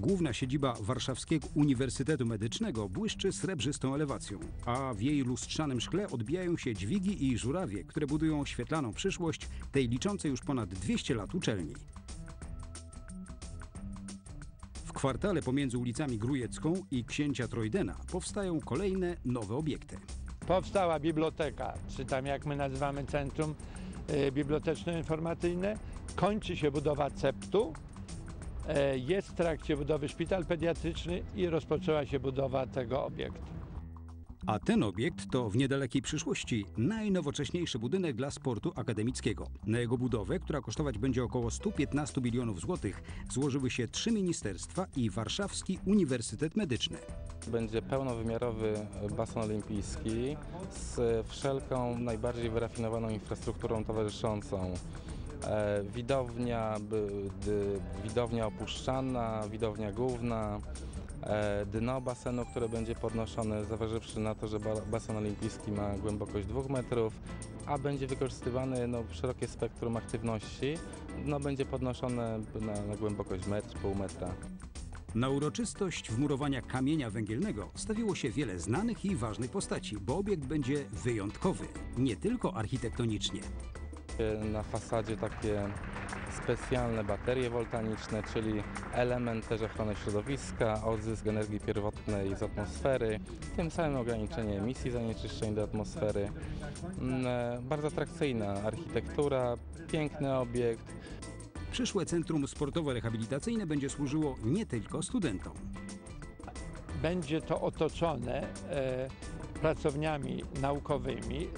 Główna siedziba Warszawskiego Uniwersytetu Medycznego błyszczy srebrzystą elewacją, a w jej lustrzanym szkle odbijają się dźwigi i żurawie, które budują świetlaną przyszłość tej liczącej już ponad 200 lat uczelni. W kwartale pomiędzy ulicami Grujecką i Księcia Trojdena powstają kolejne nowe obiekty. Powstała biblioteka, czy tam jak my nazywamy centrum e, biblioteczno-informacyjne. Kończy się budowa CEPT-u. E, Jest w trakcie budowy szpital pediatryczny i rozpoczęła się budowa tego obiektu. A ten obiekt to w niedalekiej przyszłości najnowocześniejszy budynek dla sportu akademickiego. Na jego budowę, która kosztować będzie około 115 milionów złotych, złożyły się trzy ministerstwa i Warszawski Uniwersytet Medyczny. Będzie pełnowymiarowy basen olimpijski z wszelką najbardziej wyrafinowaną infrastrukturą towarzyszącą. E, widownia, widownia opuszczalna, widownia główna, e, dno basenu, które będzie podnoszone, zważywszy na to, że ba- basen olimpijski ma głębokość 2 metrów, a będzie wykorzystywany no, szerokie spektrum aktywności. Dno będzie podnoszone na, na głębokość metr, pół metra. Na uroczystość wmurowania kamienia węgielnego stawiło się wiele znanych i ważnych postaci, bo obiekt będzie wyjątkowy, nie tylko architektonicznie. Na fasadzie takie specjalne baterie woltaniczne, czyli element też ochrony środowiska, odzysk energii pierwotnej z atmosfery, tym samym ograniczenie emisji zanieczyszczeń do atmosfery. Mm, e, Bardzo atrakcyjna architektura, piękny obiekt, Przyszłe centrum sportowo-rehabilitacyjne będzie służyło nie tylko studentom. Będzie to otoczone e, pracowniami naukowymi,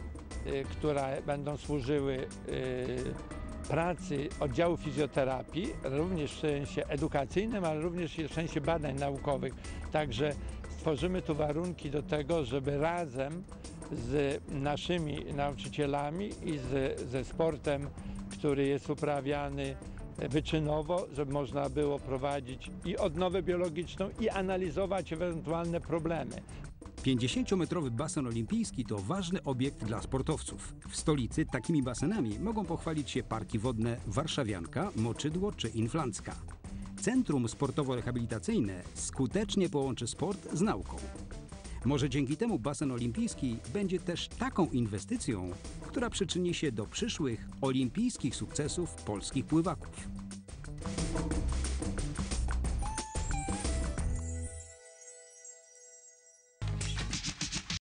które będą służyły e, pracy oddziału fizjoterapii, również w sensie edukacyjnym, ale również w sensie badań naukowych. Także stworzymy tu warunki do tego, żeby razem z naszymi nauczycielami i z, ze sportem, który jest uprawiany wyczynowo, żeby można było prowadzić i odnowę biologiczną i analizować ewentualne problemy. 50-metrowy basen olimpijski to ważny obiekt dla sportowców. W stolicy takimi basenami mogą pochwalić się parki wodne Warszawianka, Moczydło czy Inflancka. Centrum sportowo-rehabilitacyjne skutecznie połączy sport z nauką. Może dzięki temu basen olimpijski będzie też taką inwestycją, która przyczyni się do przyszłych olimpijskich sukcesów polskich pływaków.